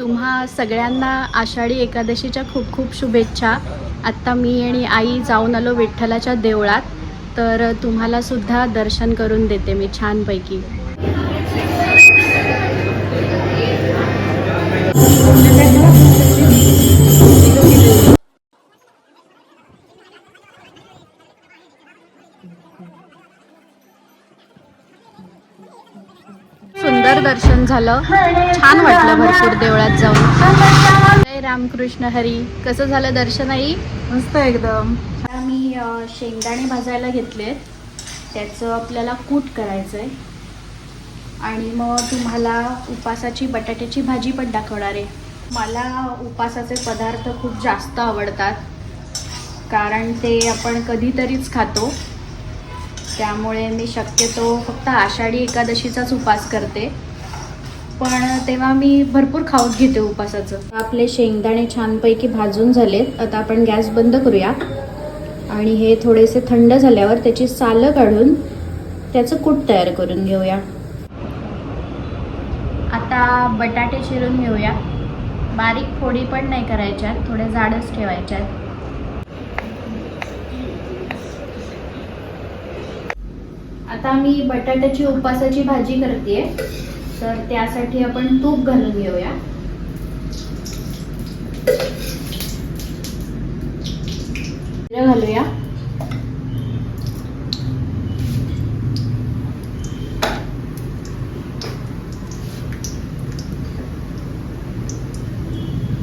तुम्हा सगळ्यांना आषाढी एकादशीच्या खूप खूप शुभेच्छा. आत्ता मी आणि आई जाऊन आलो विठ्ठलाच्या देवळात. तर तुम्हाला सुद्धा दर्शन करून देते मी छानपैकी. सुंदर दर्शन झालं. छान वाटलं भरपूर देवळात जाऊन. जय रामकृष्ण हरी. कसं झालं दर्शन आई? मस्त एकदम. आम्ही मी शेंगदाणे भाजायला घेतले त्याचं आपल्याला कूट करायचं आहे आणि मग तुम्हाला उपासाची बटाट्याची भाजी पण दाखवणार आहे. मला उपासाचे पदार्थ खूप जास्त आवडतात. कारण ते आपण कधीतरीच खातो. त्यामुळे मी शक्यतो फक्त आषाढी एकादशीचाच उपास करते. पण तेव्हा मी भरपूर खाऊन घेते उपासाचं. आपले शेंगदाणे छानपैकी भाजून झालेत. आता आपण गॅस बंद करूया. आणि हे थोडेसे थंड झाल्यावर त्याची सालं काढून त्याचं कूट तयार करून घेऊया. आता बटाटे चिरून घेऊया. बारीक फोडी पण नाही करायच्यात. थोड्या जाडच ठेवायच्यात. आता मी बटाट्याची उपासाची भाजी करते तर त्यासाठी आपण तूप घालून घेऊया. घालूया.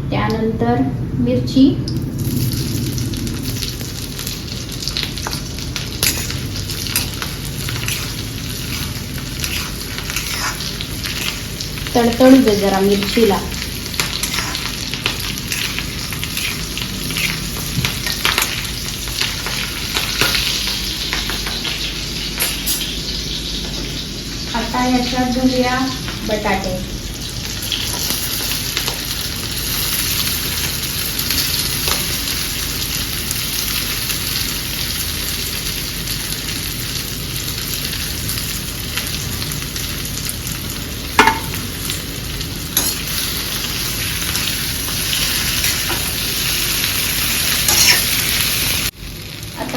त्यानंतर मिरची. तडतडू दे जरा मिरचीला. आता याच्यात घालूया बटाटे.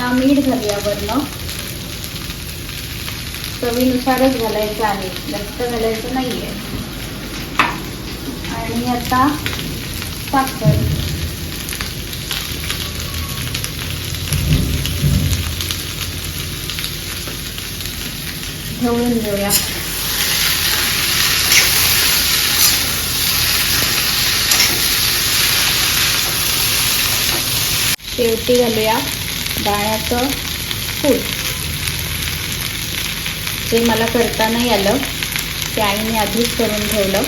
आता मीठ घालूया वरनं चवीनुसारच घालायचं आहे. जास्त घालायचं नाही आहे आणि आता साखर. ढवळून घेऊया. शेवटी घालूया. दाण्याचं कूट जे मला करता नाही आलं. ते आईने आधीच करून ठेवलं.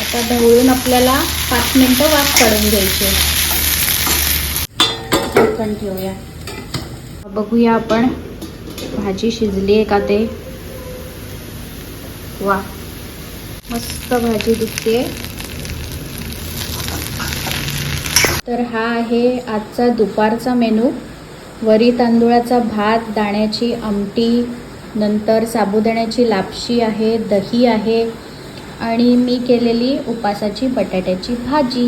आता ढवळून आपल्याला पाच मिनटं वाफ काढून घ्यायचे झाकण ठेवूया. बघूया आपण भाजी शिजली आहे का ते? वा मस्त भाजी दिसते तर हा आहे आजचा दुपारचा मेनू. वरी तांदूळाचा भात दाण्याची आमटी नंतर साबुदाण्याची लापशी आहे दही आहे आणि मी केलेली उपासाची बटाट्याची भाजी.